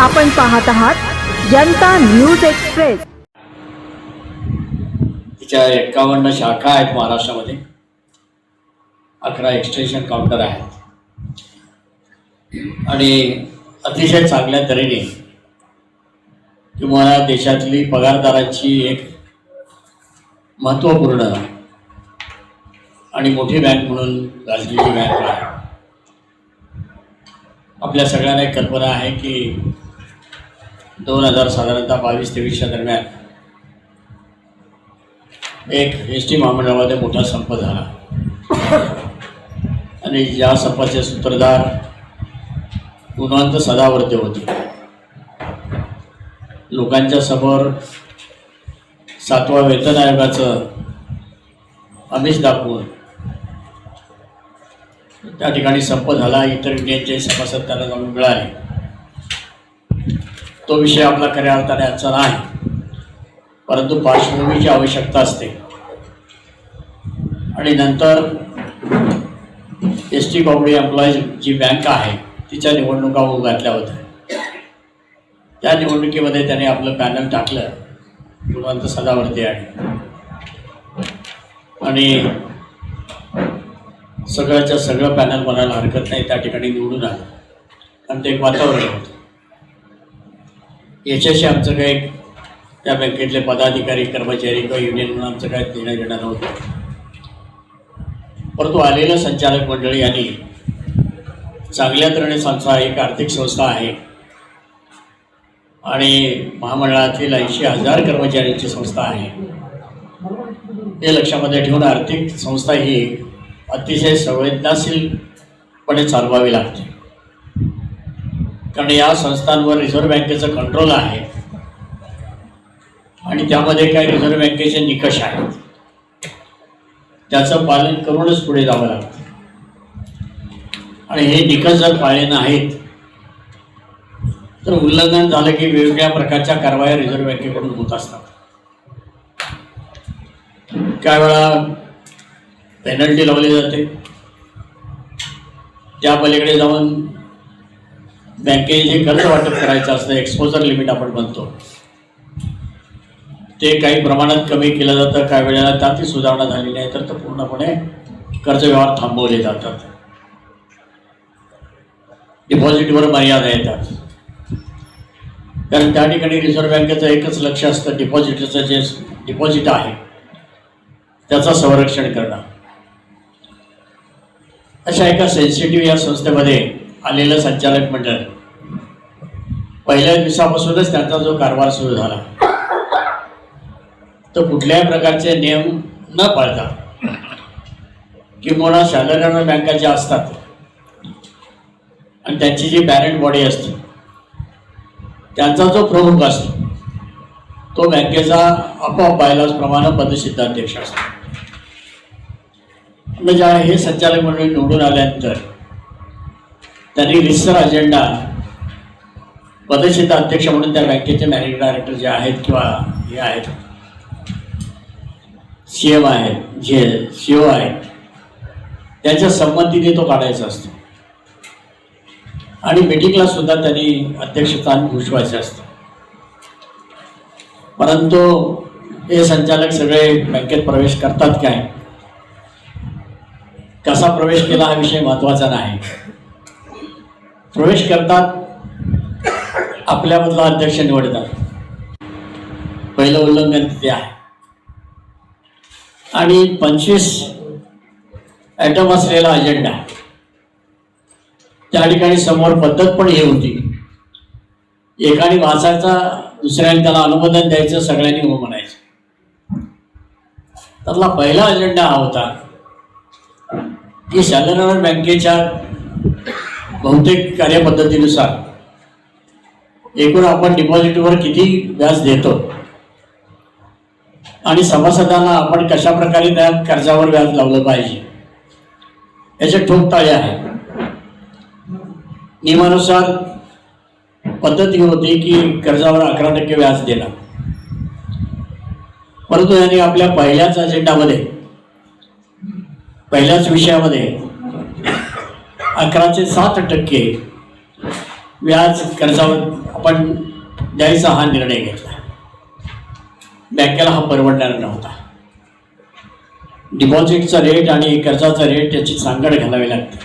आपण पाहत आहात जनता न्यूज एक्सप्रेस. तिच्या एक्कावन्न शाखा आहेत महाराष्ट्रामध्ये. अकरा एक्सटेन्शन काउंटर आहेत. आणि अतिशय चांगल्या तऱ्हेने किंवा देशातली पगारदारांची एक महत्त्वपूर्ण आणि मोठी बँक म्हणून गाजलेली बँक आहे. आपल्या सगळ्यांना एक कल्पना आहे की दोन हजार साधारणतः बावीस तेवीसच्या दरम्यान एक एस टी महामंडळामध्ये मोठा संप झाला. आणि या संपाचे सूत्रधार गुणवंत सदावर्ते होते. लोकांच्या समोर सातवा वेतन आयोगाचं आमिष दाखवून त्या ठिकाणी संप झाला. इतर युनियनचे सभासद त्यांना जाऊन मिळाले. तो विषय आपला खऱ्या अर्थाने आजचा नाही. परंतु पार्श्वभूमीची आवश्यकता असते. आणि नंतर एस टी कॉपडी एम्प्लॉईज जी बँक आहे तिच्या निवडणुका घातल्या होत्या. त्या निवडणुकीमध्ये त्याने आपलं पॅनल टाकलं. गुणवंत सदावर्ती आहे आणि सगळ्याच्या सगळं पॅनल बनायला हरकत नाही त्या ठिकाणी निवडून आलं. कारण ते एक वातावरण होतं. याच्याशी आमचं काही त्या बँकेतले पदाधिकारी कर्मचारी किंवा युनियन म्हणून आमचं काय देणं घेणं नव्हतं. परंतु आलेल्या संचालक मंडळी यांनी चांगल्या तऱ्हेने संस्था एक आर्थिक संस्था आहे. आणि महामंडळातील ऐंशी हजार कर्मचाऱ्यांची संस्था आहे. हे लक्षामध्ये ठेवून आर्थिक संस्था ही अतिशय संवेदनाशीलपणे चालवावी लागते. कारण या संस्थांवर रिझर्व्ह बँकेचं कंट्रोल आहे. आणि त्यामध्ये काही रिझर्व्ह बँकेचे निकष आहेत. त्याचं पालन करूनच पुढे जावं लागतं. आणि हे निकष जर पाळले नाहीत तर उल्लंघन झालं की वेगवेगळ्या प्रकारच्या कारवाया रिझर्व्ह बँकेकडून होत असतात. काही वेळा पेनल्टी लावली जाते. त्या पलीकडे जाऊन बँकेने जे कर्ज वाटप करायचं असतं एक्सपोजर लिमिट आपण म्हणतो ते काही प्रमाणात कमी केलं जातं काही वेळेला त्यातही सुधारणा झाली नाही तर पूर्णपणे कर्ज व्यवहार थांबवले जातात. डिपॉझिटवर मर्यादा येतात. कारण त्या ठिकाणी रिझर्व्ह बँकेचं एकच लक्ष असतं डिपॉझिटचं जे डिपॉझिट आहे त्याचं संरक्षण करणं. अशा एका सेन्सिटिव्ह या संस्थेमध्ये आलेलं संचालक मंडळ. पहिल्या दिवसापासूनच त्यांचा जो कारभार सुरू झाला. तो कुठल्याही प्रकारचे नियम न पाळता किंवा शालेय बँका ज्या असतात आणि त्यांची जी पॅरेंट बॉडी असते त्यांचा जो प्रमुख असतो तो बँकेचा आपोआप बायलाजप्रमाणे पदसिद्धाध्यक्ष असतो. म्हणजे हे संचालक मंडळी निवडून आल्यानंतर त्यांनी रिसर अजेंडा पदसिद्ध अध्यक्ष म्हणून त्या बँकेचे मॅनेजिंग डायरेक्टर जे आहेत किंवा हे आहेत सी एम आहेत जे सी ओ आहेत त्याच्या संमतीने तो काढायचा असतो. आणि मिटिंगला सुद्धा त्यांनी अध्यक्षस्थान घोषवायचं असतं. परंतु हे संचालक सगळे बँकेत प्रवेश करतात काय? कसा प्रवेश केला हा विषय महत्त्वाचा नाही. प्रवेश करतात आपल्यामधला अध्यक्ष निवडतात. पहिलं उल्लंघन तिथे आहे. आणि पंचवीस ॲटम असलेला अजेंडा त्या ठिकाणी समोर पद्धत पण हे होती. एकाने वाचायचा दुसऱ्याने त्याला अनुमोदन द्यायचं सगळ्यांनी हो म्हणायचं. त्यातला पहिला अजेंडा हा होता की शालेय बँकेच्या बहुतेक कार्यपद्धतीनुसार एकूण आपण डिपॉझिटवर किती व्याज देतो? आणि सभासदांना आपण कशा प्रकारे त्या कर्जावर व्याज लावलं पाहिजे? याचे ठोक ताळे आहे. नियमानुसार पद्धती होती की कर्जावर अकरा टक्के व्याज देणार परंतु यांनी आपल्या पहिल्याच अजेंडामध्ये पहिल्याच विषयामध्ये अकराचे सात टक्के व्याज कर्जावर आपण द्यायचा हा निर्णय घेतला. बँकेला हा परवडणारा नव्हता. डिपॉझिटचा रेट आणि कर्जाचा रेट याची सांगड घालावी लागते.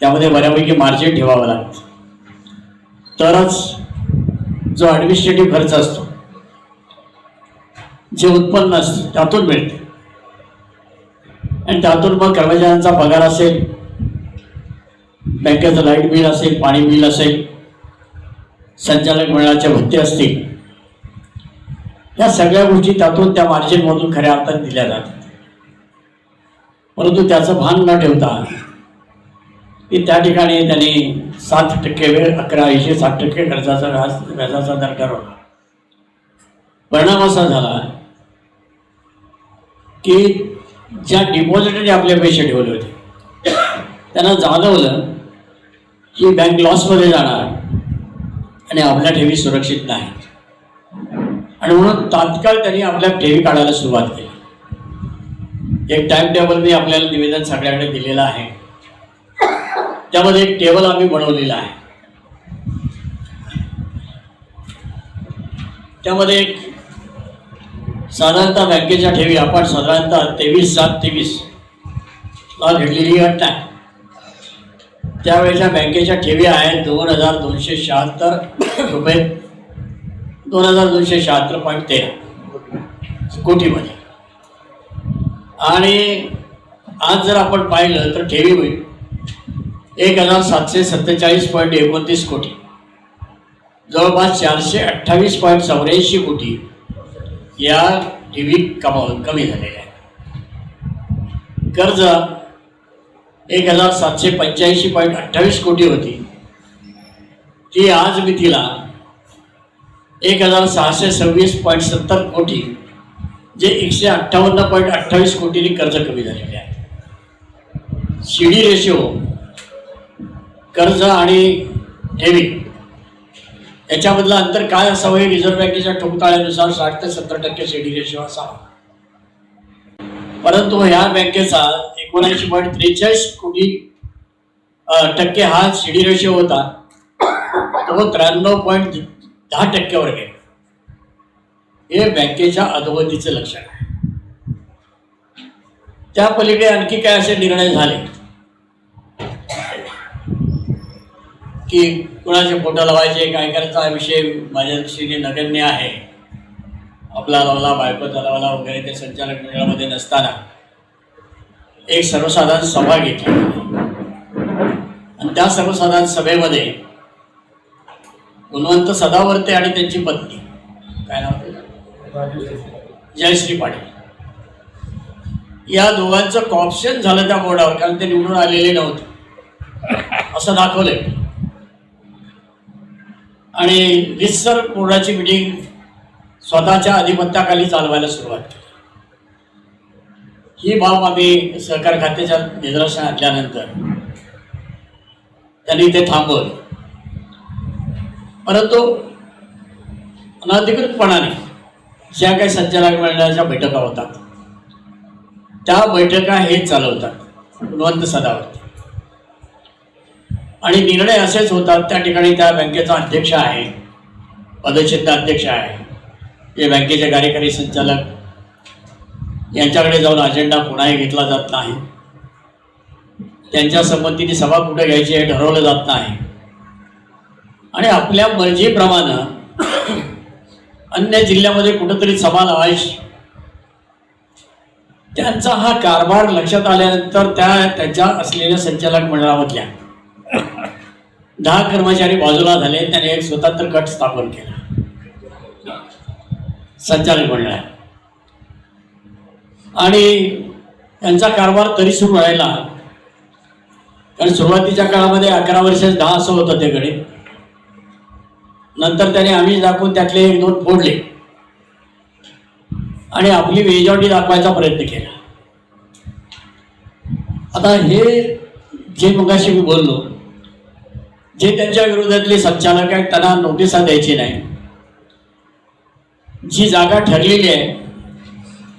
त्यामध्ये बऱ्यापैकी मार्जिन ठेवावं लागतं. तरच जो ॲडमिनिस्ट्रेटिव्ह खर्च असतो जे उत्पन्न असतं त्यातून मिळते. आणि त्यातून मग कर्मचाऱ्यांचा पगार असेल बँकेचं लाइट बिल असेल पाणी बिल असेल संचालक मंडळाच्या भत्ते असतील या सगळ्या गोष्टी त्यातून त्या मार्जिनमधून खऱ्या अर्थात दिल्या जातात. परंतु त्याचं भान न ठेवता की त्या ठिकाणी त्यांनी सात टक्के वेळ अकरा ऐंशी सात टक्के कर्जाचा व्याज व्याजाचा दर ठरवला. परिणाम असा झाला की ज्या डिपॉझिटने आपले पैसे ठेवले होते त्यांना जाणवलं की बँक लॉसमध्ये जाणार आणि आपल्या ठेवी सुरक्षित नाही. आणि म्हणून तात्काळ त्यांनी आपल्या ठेवी काढायला सुरुवात केली. एक टाइम टेबल मी आपल्याला निवेदन सगळ्याकडे दिलेलं आहे. त्यामध्ये एक टेबल आम्ही बनवलेला आहे. त्यामध्ये एक साधारणतः बँकेच्या ठेवी आपण साधारणतः तेवीस सात तेवीस ला घेतलेली घटना आहे. त्यावेळेच्या बँकेच्या ठेवी आहेत दोन हजार दोनशे शहात्तर रुपये दोन हजार दोनशे शहात्तर पॉईंट तेरा कोटीमध्ये. आणि आज जर आपण पाहिलं तर ठेवी होईल एक हजार सातशे सत्तेचाळीस पॉईंट एकोणतीस कोटी. जवळपास चारशे अठ्ठावीस पॉईंट चौऱ्याऐंशी कोटी या ठेवी कमावून कमी झालेल्या आहेत. कर्ज एक हजार सातशे पंच्याऐंशी पॉईंट अठ्ठावीस कोटी होती. ती आज मितीला एक हजार सहाशे सव्वीस पॉईंट सत्तर कोटी जे एकशे अठ्ठावन्न पॉईंट अठ्ठावीस कोटीने कर्ज कमी झालेले आहे. सी डी रेशो कर्ज आणि ठेवी याच्यामधलं अंतर काय असावं हे रिझर्व्ह बँकेच्या ठोकताळ्यानुसार साठ ते सत्तर टक्के सी डी रेशो असावा. परंतु ह्या बँकेचा एकोणऐंशी पॉईंट त्रेचाळीस कोटी टक्के हा सी डी रेशो होता. तो त्र्याण्णव पॉईंट दहा टक्क्यावर गेला. हे बँकेच्या अधोगतीचं लक्षण आहे. त्या पलीकडे आणखी काय असे निर्णय झाले? की कुणाचे फोटो लावायचे काय करायचा हा विषय माझ्या दृष्टीने नगण्य आहे. आपला लावला बायको लावला वगैरे ते संचालक मंडळामध्ये नसताना एक सर्वसाधारण सभा घेतली. आणि त्या सर्वसाधारण सभेमध्ये गुणवंत सदावर्ते आणि त्यांची पत्नी काय नाव जयश्री पाटील. या दोघांचं कॉप्शन झालं त्या बोर्डावर कारण ते निवडून आलेले नव्हते. असं दाखवलंय. आणि रिसर बोर्डाची मिटिंग स्वतःच्या अधिपत्याखाली चालवायला सुरुवात केली. ही बाब आम्ही सहकार खात्याच्या निदर्शनात आणल्यानंतर त्यांनी ते थांबवलं. परंतु अनधिकृतपणाने ज्या काही संचालक मंडळाच्या बैठका होतात त्या बैठका हे चालवतात गुणवंत सदावरती. आणि निर्णय असेच होतात त्या ठिकाणी त्या बँकेचा अध्यक्ष आहे पदचिन्ह अध्यक्ष आहे. हे बँकेचे कार्यकारी संचालक यांच्याकडे जाऊन अजेंडा कोणाही घेतला जात नाही. त्यांच्या संमतीने सभा कुठे घ्यायची हे ठरवलं जात नाही. आणि आपल्या मर्जीप्रमाणे अन्य जिल्ह्यामध्ये कुठंतरी सभा लावायची. त्यांचा हा कारभार लक्षात आल्यानंतर त्या त्यांच्या असलेल्या संचालक मंडळामधल्या दहा कर्मचारी बाजूला झाले त्याने एक स्वतंत्र गट स्थापन केला. संचालक मंडळात आणि त्यांचा कारभार तरी सुरू राहिला. कारण सुरुवातीच्या काळामध्ये अकरा वर्ष दहा असं होतं त्याकडे नंतर त्याने आम्ही दाखवून त्यातले एक दोन फोडले. आणि आपली मेजॉरिटी दाखवायचा प्रयत्न केला. आता हे जे मगाशी मी बोललो जे त्यांच्या विरोधातले संचालक आहेत त्यांना नोटिसा द्यायची नाही. जी जागा ठरलेली आहे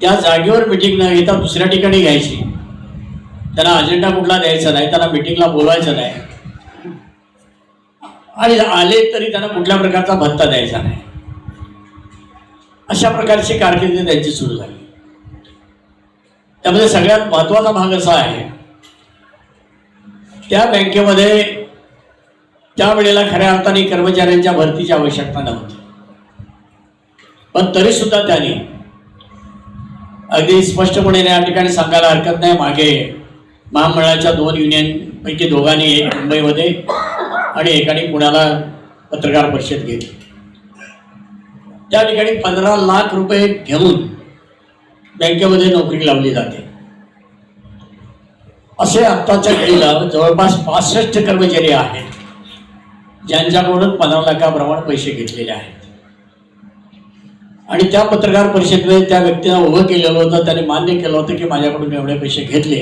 त्या जागेवर मिटिंग न घेता दुसऱ्या ठिकाणी घ्यायची. त्यांना अजेंडा कुठला द्यायचा नाही त्यांना मिटिंगला बोलवायचं नाही. आणि आले तरी त्यांना कुठल्या प्रकारचा भत्ता द्यायचा नाही. अशा प्रकारची कारकिर्दी त्यांची सुरू झाली. त्यामध्ये सगळ्यात महत्त्वाचा भाग असा आहे त्या बँकेमध्ये त्यावेळेला खऱ्या अर्थाने कर्मचाऱ्यांच्या भरतीची आवश्यकता नव्हती. पण तरी सुद्धा त्यांनी अगदी स्पष्टपणे या ठिकाणी सांगायला हरकत नाही. मागे महामंडळाच्या दोन युनियन पैकी दोघांनी एक मुंबईमध्ये आणि एकाने पुण्याला पत्रकार परिषद घेतली. त्या ठिकाणी पंधरा लाख रुपये घेऊन बँकेमध्ये नोकरी लावली जाते. असे आत्ताच्या घडीला जवळपास पासष्ट कर्मचारी आहेत. ज्यांच्याकडून पंधरा लाखाप्रमाणे पैसे घेतलेले आहेत. आणि त्या पत्रकार परिषदेमध्ये त्या व्यक्तीनं उभं केलेलं होतं त्याने मान्य केलं होतं की माझ्याकडून एवढे पैसे घेतले.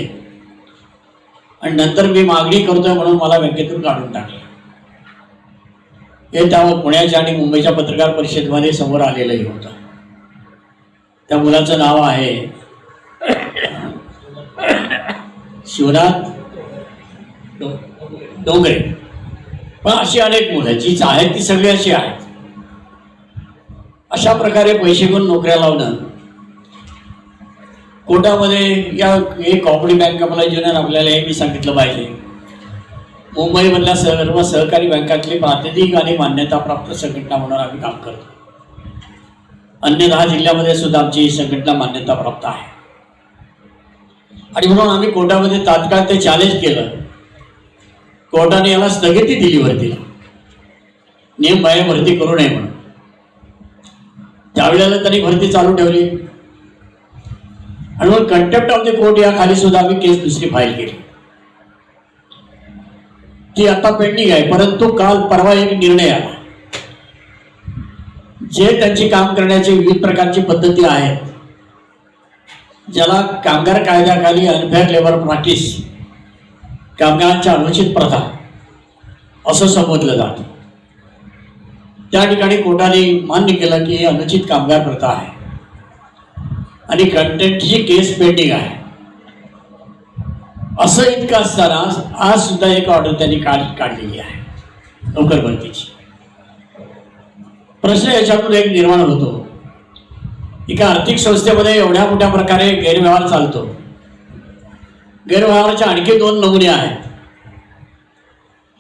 आणि नंतर मी मागणी करतोय म्हणून मला बँकेतून काढून टाकले. हे त्यामुळे पुण्याच्या आणि मुंबईच्या पत्रकार परिषदेमध्ये समोर आलेलंही होतं. त्या मुलाचं नाव आहे शिवनाथ डोंगरे. पण अशी अनेक मुलं जी आहेत ती सगळी अशी आहेत. अशा प्रकारे पैसे घेऊन नोकऱ्या लावणं. कोर्टामध्ये या एक कॉपरेटिव्ह बँक मला आपल्याला हे मी सांगितलं पाहिजे. मुंबईमधल्या सर्व सहकारी बँकातली प्रातिनिधिक आणि मान्यताप्राप्त संघटना म्हणून आम्ही काम करतो. अन्य दहा जिल्ह्यामध्ये सुद्धा आमची ही संघटना मान्यताप्राप्त आहे. आणि म्हणून आम्ही कोर्टामध्ये तात्काळ ते चॅलेंज केलं. कोर्टाने याला स्थगिती दिली भरतीला नियम बाहेर भरती करू नये म्हणून. त्यावेळेला त्यांनी भरती चालू ठेवली. आणि मग कंटेप्ट ऑफ द कोर्ट या खाली सुद्धा आम्ही केस दुसरी फाईल केली. ती आता पेंडिंग आहे परंतु काल परवा एक निर्णय आला. जे त्यांची काम करण्याची विविध प्रकारची पद्धती आहेत ज्याला कामगार कायद्याखाली अनफेअर लेबर प्रॅक्टिस कामगारांच्या अनुचित प्रथा असं संबोधलं जातं. त्या ठिकाणी कोर्टाने मान्य केलं की अनुचित कामगार प्रथा आहे. आणि कंटेंटची केस पेंडिंग आहे. असं इतकं असताना आज सुद्धा एक ऑर्डर त्यांनी काढ काढलेली आहे. नोकर भरतीची प्रश्न याच्यातून एक निर्माण होतो. एका आर्थिक संस्थेमध्ये एवढ्या मोठ्या प्रकारे गैरव्यवहार चालतो. गैरव्यवहाराचे आणखी दोन नमुने आहेत.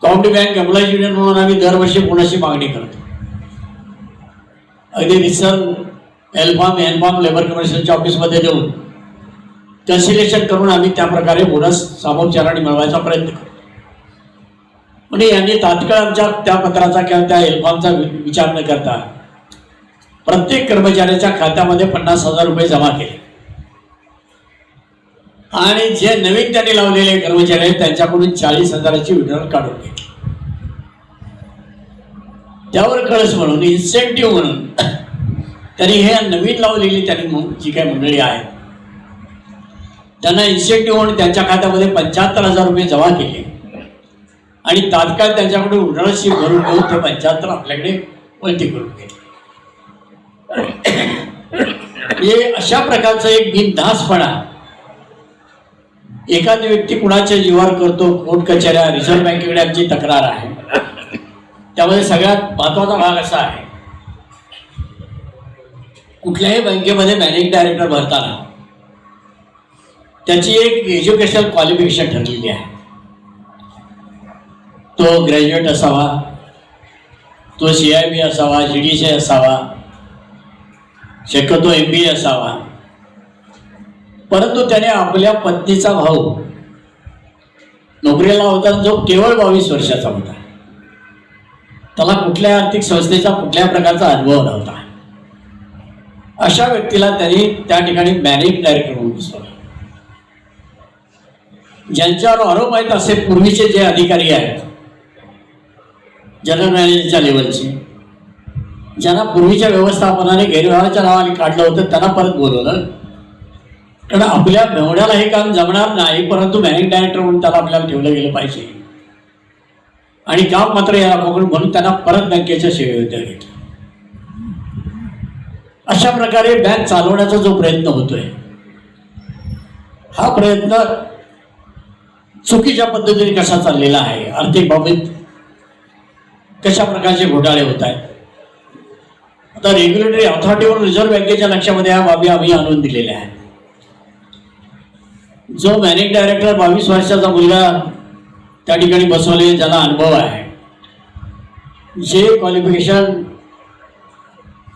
कॉम्प्टी बँक एम्प्लॉईज युनियन म्हणून आम्ही दरवर्षी कोणाची मागणी करतो. अगदी रिसर्व एलफॉर्म एनफॉर्म लेबर कमिशनच्या ऑफिसमध्ये देऊन कन्सिलेशन करून आम्ही त्या प्रकारे बोनस सामोपचाराने मिळवायचा प्रयत्न करतो. म्हणजे यांनी तात्काळ आमच्या त्या पत्राचा किंवा त्या एल्फॉर्मचा वि- विचार न करता प्रत्येक कर्मचाऱ्याच्या खात्यामध्ये पन्नास हजार रुपये जमा केले. आणि जे नवीन त्यांनी लावलेले कर्मचारी आहेत त्यांच्याकडून चाळीस हजाराची विड्रॉल काढून घेतली. त्यावर कळस म्हणून इन्सेंटिव्ह म्हणून त्यांनी हे नवीन लावलेली त्यांनी जी काही मंडळी आहेत. त्यांना इन्सेंटिव्ह म्हणून त्यांच्या खात्यामध्ये पंच्याहत्तर हजार रुपये जमा केले. आणि तात्काळ त्यांच्याकडून उन्हाळशी भरून घेऊन ते पंच्याहत्तर आपल्याकडे वळती करून गेले. हे अशा प्रकारचं एक बिनधासपणा एखादी व्यक्ती कुणाच्या जीवावर करतो कोर्ट कचेऱ्या रिझर्व्ह बँकेकडे आमची तक्रार आहे. त्यामध्ये सगळ्यात महत्त्वाचा भाग असा आहे. कुठल्याही बँकेमध्ये मॅनेजिंग डायरेक्टर भरताना त्याची एक एज्युकेशनल क्वालिफिकेशन ठरलेली आहे. तो ग्रॅज्युएट असावा तो सी आय बी असावा जी डी सी असावा शक्यतो एम बी ए असावा. परंतु त्याने आपल्या पत्नीचा भाऊ नोकरीला होता जो केवळ बावीस वर्षाचा होता. त्याला कुठल्या आर्थिक संस्थेचा कुठल्या प्रकारचा अनुभव नव्हता. अशा व्यक्तीला त्यांनी त्या ठिकाणी मॅनेज डायरेक्टर म्हणून बसवलं ज्यांच्यावर आरोप आहेत असे पूर्वीचे जे अधिकारी आहेत जनरल मॅनेजरच्या लेवलचे ज्यांना पूर्वीच्या व्यवस्थापनाने गैरव्यवहाराच्या नावाने काढलं होतं त्यांना परत बोलवलं. कारण आपल्या मेवण्याला हे काम जमणार नाही परंतु मॅनेज डायरेक्टर म्हणून त्याला आपल्याला ठेवलं गेलं पाहिजे. आणि काम मात्र या म्हणून त्यांना परत बँकेच्या सेवेमध्ये घेतलं. अशा प्रकारे बँक चालवण्याचा जो प्रयत्न होतोय हा प्रयत्न चुकीच्या पद्धतीने कसा चाललेला आहे आर्थिक बाबतीत कशा प्रकारचे घोटाळे होत आहेत? आता रेग्युलेटरी ऑथॉरिटीवर रिझर्व्ह बँकेच्या लक्षामध्ये ह्या बाबी आम्ही आणून दिलेल्या आहेत. जो मॅनेजिंग डायरेक्टर बावीस वर्षाचा मुलगा त्या ठिकाणी बसवले ज्याला अनुभव आहे. जे क्वालिफिकेशन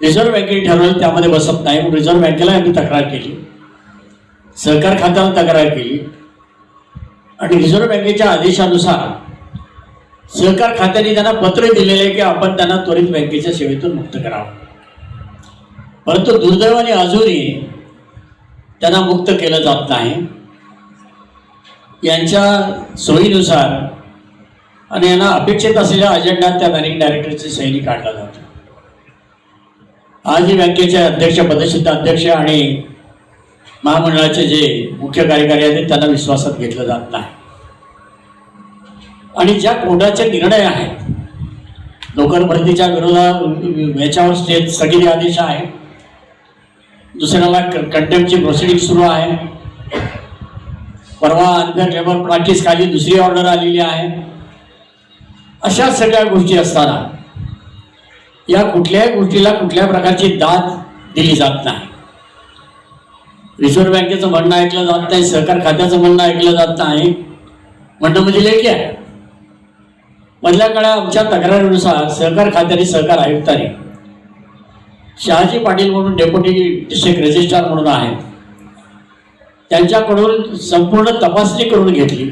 रिझर्व्ह बँकेने ठरवलं त्यामध्ये बसत नाही. म्हणून रिझर्व्ह बँकेला आम्ही तक्रार केली. सहकार खात्याला तक्रार केली. आणि रिझर्व्ह बँकेच्या आदेशानुसार सहकार खात्याने त्यांना पत्र दिलेले आहे की आपण त्यांना त्वरित बँकेच्या सेवेतून मुक्त करावं. परंतु दुर्दैवाने अजूनही त्यांना मुक्त केलं जात नाही. यांच्या सोयीनुसार आणि यांना अपेक्षित असलेल्या अजेंडात त्या मॅनेजिंग डायरेक्टरची सैनी काढला जातो. आजही बँकेचे अध्यक्ष पदसिद्ध अध्यक्ष आणि महामंडळाचे जे मुख्य कार्यकारी आहेत त्यांना विश्वासात घेतलं जात नाही. आणि ज्या कोर्टाचे निर्णय आहेत नोकर भरतीच्या विरोधात याच्यावर स्टेट स्थगिती आदेश आहे दुसऱ्याला कंटेम्पची प्रोसिडिंग सुरू आहे. परवा अनफेअर लेबर प्रॅक्टिस खाली दुसरी ऑर्डर आलेली आहे. अशा सगळ्या गोष्टी असताना या कुठल्याही गोष्टीला कुठल्या प्रकारची दाद दिली जात नाही. रिझर्व्ह बँकेचं म्हणणं ऐकलं जात नाही सहकार खात्याचं म्हणणं ऐकलं जात नाही. म्हणणं म्हणजे लेखी आहे. मधल्या काळात आमच्या तक्रारीनुसार सहकार खात्याने सहकार आयुक्तांनी शहाजी पाटील म्हणून डेप्युटी डिस्ट्रिक्ट रजिस्ट्रार म्हणून आहेत. त्यांच्याकडून संपूर्ण तपासणी करून घेतली.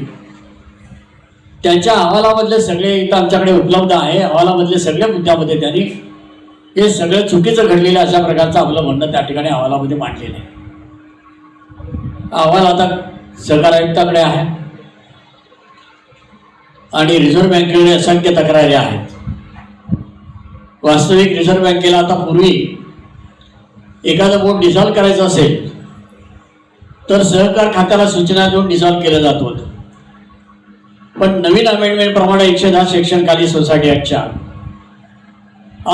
त्यांच्या अहवालामधले सगळे इथं आमच्याकडे उपलब्ध आहे. अहवालामधले सगळ्या मुद्द्यामध्ये त्यांनी हे सगळं चुकीचं घडलेलं अशा प्रकारचं आपलं म्हणणं त्या ठिकाणी अहवालामध्ये मांडलेलं आहे. अहवाल आता सरकार आयुक्ताकडे आहे. आणि रिझर्व्ह बँकेकडे असंख्य तक्रारी आहेत. वास्तविक रिझर्व्ह बँकेला आता पूर्वी एखादं बोट डिझॉल्व्ह करायचं असेल तर सहकार खात्याला सूचना देऊन डिझॉल्व केलं जात होतं. पण नवीन अमेंडमेंट प्रमाणे एकशे दहा सेक्शन खाली सोसायटी ॲक्टच्या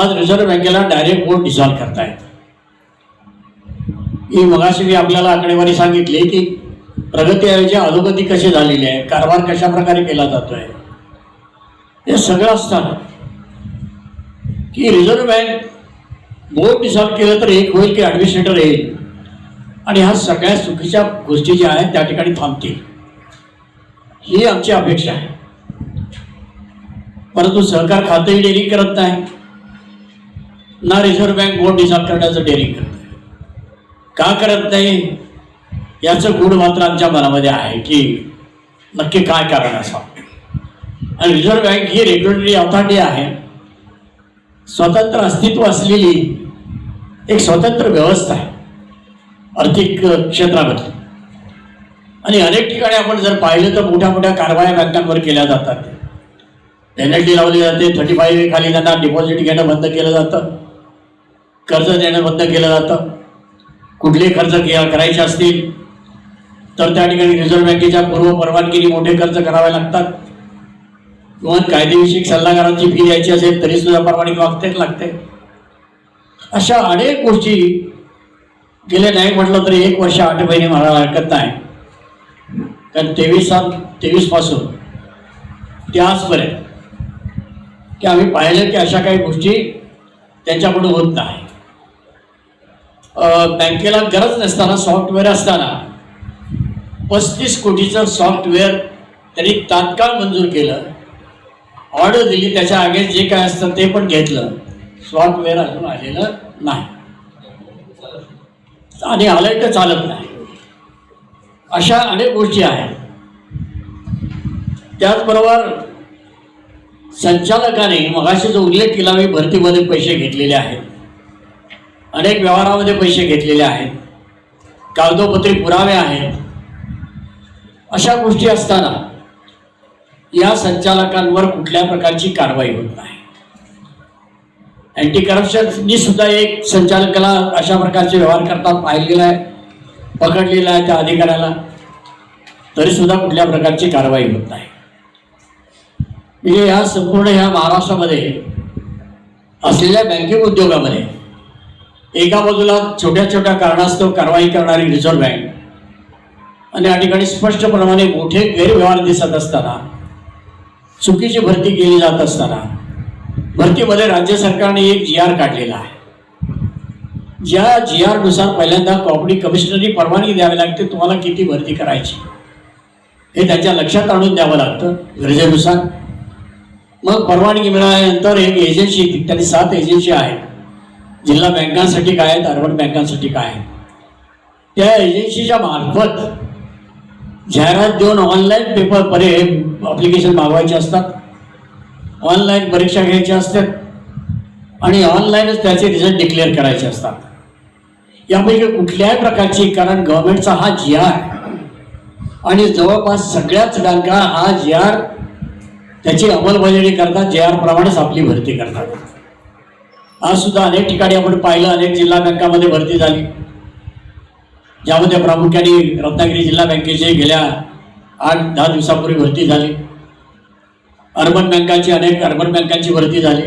आज रिझर्व्ह बँकेला डायरेक्ट बोर्ड डिझॉल्व करतायत. ही मगाशी मी आपल्याला आकडेवारी सांगितली की प्रगतीऐवजी अधोगती कशी झालेली आहे कारभार कशा प्रकारे केला जातोय. हे सगळं असताना की रिझर्व्ह बँक बोर्ड डिसॉल्व केलं तर एक होईल की ॲडमिनिस्ट्रेटर येईल? आणि ह्या सगळ्या चुकीच्या गोष्टी ज्या आहेत त्या ठिकाणी थांबतील ही आमची अपेक्षा आहे. परंतु सहकार खातंही डेअरिंग करत नाही. ना रिझर्व्ह बँक बोर्ड डिसॉल्व करण्याचं डेअरिंग करत आहे का करत नाही? याचं गुण मात्र आमच्या मनामध्ये आहे की नक्की काय कारण असावं. आणि रिझर्व्ह बँक ही रेग्युलेटरी अथॉरिटी आहे. स्वतंत्र अस्तित्व असलेली एक स्वतंत्र व्यवस्था आहे. आर्थिक क्षेत्रामध्ये. आणि अनेक ठिकाणी आपण जर पाहिलं तर मोठ्या मोठ्या कारवाया बँकांवर केल्या जातात. पेनल्टी लावली जाते थर्टी फाईव्ह खाली त्यांना डिपॉझिट घेणं बंद केलं जातं. कर्ज देणं बंद केलं जातं. कुठले खर्च करायचे असतील तर त्या ठिकाणी रिझर्व्ह बँकेच्या पूर्व परवानगीने मोठे खर्च करावे लागतात. किंवा कायदेविषयक सल्लागारांची फी द्यायची असेल तरी सुद्धा परवानगी मागतेच लागते. अशा अनेक गोष्टी गेले नाही म्हटलं तरी एक वर्ष आठ महिने मला हरकत नाही. कारण तेवीस सात तेवीसपासून ते आजपर्यंत की आम्ही पाहिलं की अशा काही गोष्टी त्यांच्याकडून होत नाही. बँकेला गरज नसताना सॉफ्टवेअर असताना पस्तीस कोटीचं सॉफ्टवेअर त्यांनी तात्काळ मंजूर केलं. ऑर्डर दिली त्याच्या आगे जे काय असतं ते पण घेतलं. सॉफ्टवेअर अजून आलेलं नाही. आणि आलंय तर चालत नाही. अशा अनेक गोष्टी आहेत. त्याचबरोबर संचालकाने मगाशी जो उल्लेख केला मी भरतीमध्ये पैसे घेतलेले आहेत. अनेक व्यवहारामध्ये पैसे घेतलेले आहेत. कागदोपत्री पुरावे आहेत. अशा गोष्टी असताना या संचालकांवर कुठल्या प्रकारची कारवाई होत नाही. अँटी करप्शननी सुद्धा एक संचालकाला अशा प्रकारचे व्यवहार करतात पाहिलेला आहे पकडलेला आहे त्या अधिकाऱ्याला. तरीसुद्धा कुठल्या प्रकारची कारवाई होत नाही. म्हणजे ह्या संपूर्ण ह्या महाराष्ट्रामध्ये असलेल्या बँकिंग उद्योगामध्ये एका बाजूला छोट्या छोट्या कारणास्तव कारवाई करणारी रिझर्व्ह बँक आणि या ठिकाणी स्पष्टप्रमाणे मोठे गैरव्यवहार दिसत असताना चुकीची भरती केली जात असताना भरतीमध्ये राज्य सरकारने एक जी आर काढलेला आहे. ज्या जी आरनुसार पहिल्यांदा कॉपडी कमिशनरनी परवानगी द्यावी लागते तुम्हाला किती भरती करायची? हे त्यांच्या लक्षात आणून द्यावं लागतं गरजेनुसार. मग परवानगी मिळाल्यानंतर एक एजन्सी त्यांनी सात एजन्सी आहेत. जिल्हा बँकांसाठी काय आहेत अर्बन बँकांसाठी काय आहेत. त्या एजन्सीच्या मार्फत जाहिरात देऊन ऑनलाईन पेपर परे अप्लिकेशन मागवायचे असतात. ऑनलाईन परीक्षा घ्यायच्या असतात आणि ऑनलाईनच त्याचे रिझल्ट डिक्लेअर करायचे असतात. यापैकी कुठल्याही प्रकारची कारण गव्हर्नमेंटचा हा जी आर आणि जवळपास सगळ्याच बँका हा जी आर त्याची अंमलबजावणी करतात जे आर प्रमाणेच आपली भरती करतात. आज सुद्धा अनेक ठिकाणी आपण पाहिलं अनेक जिल्हा बँकामध्ये भरती झाली. ज्यामध्ये प्रामुख्याने रत्नागिरी जिल्हा बँकेची गेल्या आठ दहा दिवसापूर्वी भरती झाली. अर्बन बँकांची अनेक अर्बन बँकांची भरती झाली.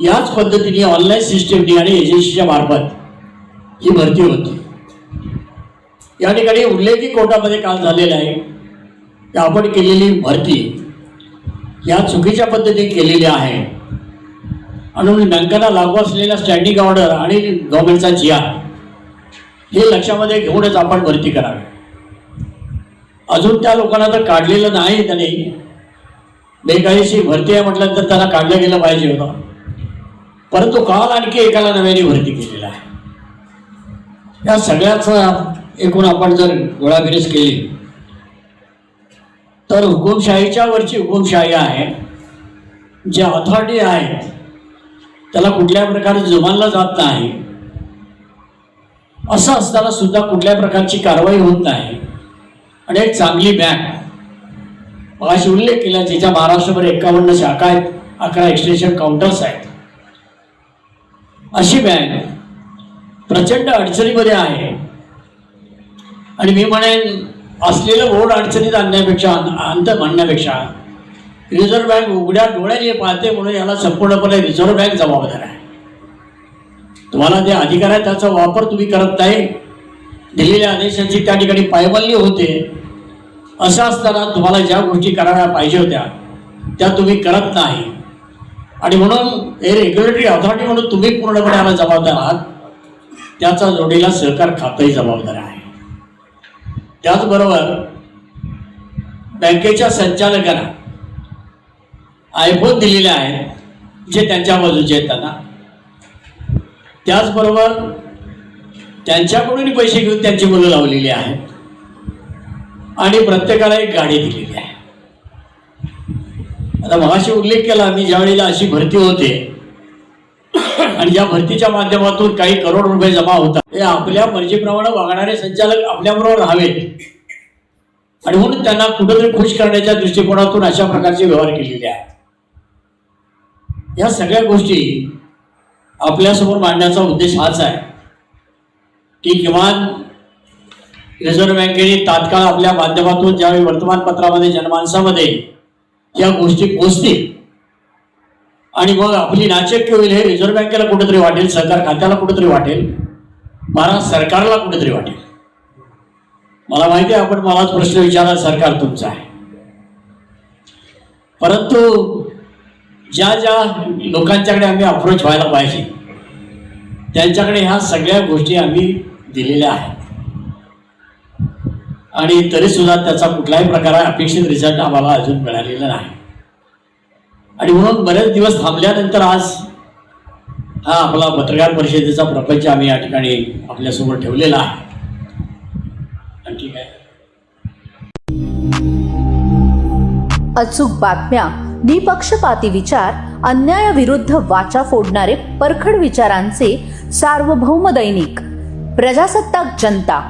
याच पद्धतीने ऑनलाईन सिस्टीमनी आणि एजन्सीच्या मार्फत ही भरती होती. या ठिकाणी उल्लेखी कोर्टामध्ये काल झालेलं आहे की आपण केलेली भरती या चुकीच्या पद्धतीने केलेली आहे. म्हणून बँकांना लागू असलेल्या स्टँडिंग ऑर्डर आणि गव्हर्नमेंटचा जी आर हे लक्षामध्ये घेऊनच आपण भरती करावी. अजून त्या लोकांना तर काढलेलं नाही त्यांनी. बेकायदेशीर भरती आहे म्हटल्यानंतर त्याला काढलं गेलं पाहिजे होतं. परंतु काल आणखी एकाला नव्याने भरती केलेला आहे. या सगळ्याचा एकूण आपण जर गोळाबिरीज केली तर हुकुमशाहीच्या वरची हुकुमशाही आहे. जे अथॉरिटी आहेत त्याला कुठल्या प्रकारे जुमानला जात नाही. असं असताना सुद्धा कुठल्या प्रकारची कारवाई होत नाही. आणि एक चांगली बँक मगाशी उल्लेख केला ज्याच्या महाराष्ट्रभर एकावन्न शाखा आहेत अकरा एक्सटेन्शन काउंटर्स आहेत. अशी बँक प्रचंड अडचणीमध्ये आहे. आणि मी म्हणेन असलेलं बोर्ड अडचणीत आणण्यापेक्षा अंत म्हणण्यापेक्षा रिझर्व्ह बँक उघड्या डोळ्याने पाहते म्हणून याला संपूर्णपणे रिझर्व्ह बँक जबाबदार आहे. तुम्हाला जे अधिकार आहे त्याचा वापर तुम्ही करत नाही. दिलेल्या आदेशांची त्या ठिकाणी पायमल्ली होते. असं असताना तुम्हाला ज्या गोष्टी कराव्या पाहिजे होत्या त्या तुम्ही करत नाही. आणि म्हणून हे रेग्युलेटरी ऑथॉरिटी म्हणून तुम्ही पूर्णपणे याला जबाबदार आहात. त्याचा जोडीला सहकार खातंही जबाबदार आहे. त्याचबरोबर बँकेच्या संचालकांना आयफोन दिलेले आहेत जे त्यांच्या बाजूचे आहेत त्यांना. त्याचबरोबर त्यांच्याकडून पैसे घेऊन त्यांची मुलं लावलेली आहेत. आणि प्रत्येकाला एक गाडी दिलेली आहे. आता मगाशी उल्लेख केला मी ज्यावेळेला अशी भरती होते आणि या भरतीच्या माध्यमातून काही करोड रुपये जमा होतात हे आपल्या मर्जीप्रमाणे वागणारे संचालक आपल्याबरोबर राहावेत. आणि म्हणून त्यांना कुठेतरी खुश करण्याच्या दृष्टिकोनातून अशा प्रकारचे व्यवहार केलेले आहेत. या सगळ्या गोष्टी आपल्यासमोर मांडण्याचा उद्देश हाच आहे की किमान रिझर्व्ह बँकेने तात्काळ आपल्या माध्यमातून ज्यावेळी वर्तमानपत्रामध्ये जनमानसामध्ये या गोष्टी पोचतील आणि मग आपली नाचक्य होईल हे रिझर्व्ह बँकेला कुठेतरी वाटेल सरकार खात्याला कुठेतरी वाटेल महाराज सरकारला कुठेतरी वाटेल. मला माहिती आहे आपण मलाच प्रश्न विचारा सरकार तुमचा आहे. परंतु ज्या ज्या लोकांच्याकडे आम्ही अप्रोच व्हायला पाहिजे त्यांच्याकडे ह्या सगळ्या गोष्टी आम्ही दिलेल्या आहेत. आणि तरी सुद्धा त्याचा कुठलाही प्रकार अपेक्षित रिझल्ट आम्हाला अजून मिळालेला नाही. आणि म्हणून बरेच दिवस थांबल्यानंतर आज हा आपला पत्रकार परिषदेचा प्रपंच आम्ही या ठिकाणी आपल्यासमोर ठेवलेला आहे. ठीक आहे अचूक बातम्या निपक्षपाती विचार अन्यायाविरुद्ध वाचा फोडणारे परखड विचारांचे सार्वभौम दैनिक प्रजासत्ताक जनता.